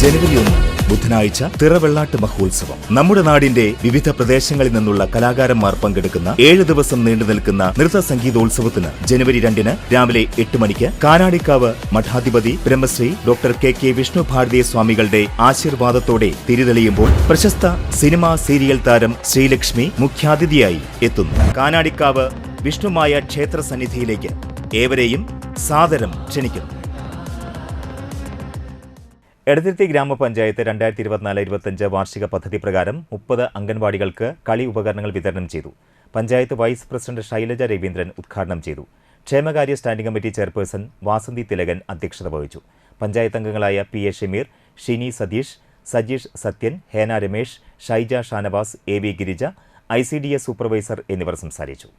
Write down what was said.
ജനുവരി ഒന്ന് ബുധനാഴ്ച തിറവെള്ളാട്ട് മഹോത്സവം. നമ്മുടെ നാടിന്റെ വിവിധ പ്രദേശങ്ങളിൽ നിന്നുള്ള കലാകാരന്മാർ പങ്കെടുക്കുന്ന ഏഴ് ദിവസം നീണ്ടു നിൽക്കുന്ന നൃത്ത സംഗീതോത്സവത്തിന് ജനുവരി രണ്ടിന് രാവിലെ എട്ട് മണിക്ക് Kanadikkavu മഠാധിപതി Brahmasree doctor K K Vishnu Bharatheeya സ്വാമികളുടെ ആശീർവാദത്തോടെ തിരിതെളിയുമ്പോൾ പ്രശസ്ത സിനിമാ സീരിയൽ താരം ശ്രീലക്ഷ്മി മുഖ്യാതിഥിയായി എത്തുന്നു. കാനാടിക്കാവ് വിഷ്ണുമായ ക്ഷേത്ര സന്നിധിയിലേക്ക് ഏവരെയും സാദരം ക്ഷണിക്കുന്നു. എടതിരുത്തി ഗ്രാമപഞ്ചായത്ത് രണ്ടായിരത്തി ഇരുപത്തിനാല് ഇരുപത്തഞ്ച് വാർഷിക പദ്ധതി പ്രകാരം മുപ്പത് അംഗൻവാടികൾക്ക് കളി ഉപകരണങ്ങൾ വിതരണം ചെയ്തു. പഞ്ചായത്ത് വൈസ് പ്രസിഡന്റ് ശൈലജ രവീന്ദ്രൻ ഉദ്ഘാടനം ചെയ്തു. ക്ഷേമകാര്യ standing committee chairperson Vasanthi Thilakan അധ്യക്ഷത വഹിച്ചു. പഞ്ചായത്ത് അംഗങ്ങളായ P A Shameer Shini Satheesh Sajeesh Sathyan Hena Ramesh Shaija Shanavas A V Girija I C D S supervisor എന്നിവർ സംസാരിച്ചു.